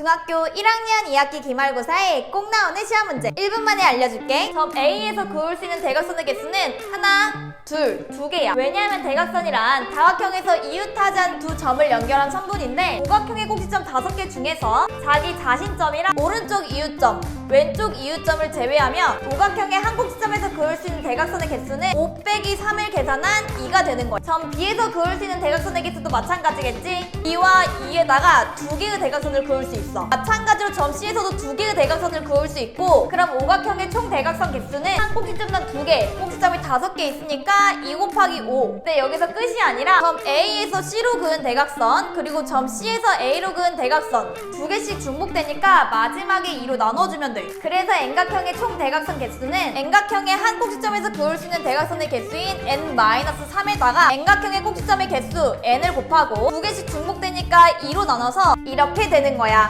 중학교 1학년 2학기 기말고사에 꼭 나오는 시험 문제. 1분 만에 알려줄게. 점 A에서 그을 수 있는 대각선의 개수는 하나, 둘, 두 개야. 왜냐하면 대각선이란 다각형에서 이웃하자는 두 점을 연결한 선분인데 오각형의 꼭지점 다섯 개 중에서 자기 자신점이랑 오른쪽 이웃점, 왼쪽 이웃점을 제외하면 오각형의 한 꼭지점에서 그을 수 있는 대각선의 개수는 5 빼기 3을 계산한 2가 되는 거야 점 B에서 그을 수 있는 대각선의 개수도 마찬가지겠지? 2와 2에다가 두 개의 대각선을 그을 수 있어. 마찬가지로 점 C에서도 두 개의 대각선을 그을 수 있고 그럼 오각형의 총 대각선 개수는 한 꼭지점당 두 개, 꼭지점이 다섯 개 있으니까 2 곱하기 5 근데 여기서 끝이 아니라 점 A에서 C로 그은 대각선 그리고 점 C에서 A로 그은 대각선 두 개씩 중복되니까 마지막에 2로 나눠주면 돼. 그래서 N각형의 총 대각선 개수는 N각형의 한 꼭지점에서 그을 수 있는 대각선의 개수인 N-3에다가 N각형의 꼭지점의 개수 N을 곱하고 두 개씩 중복되니까 2로 나눠서 이렇게 되는 거야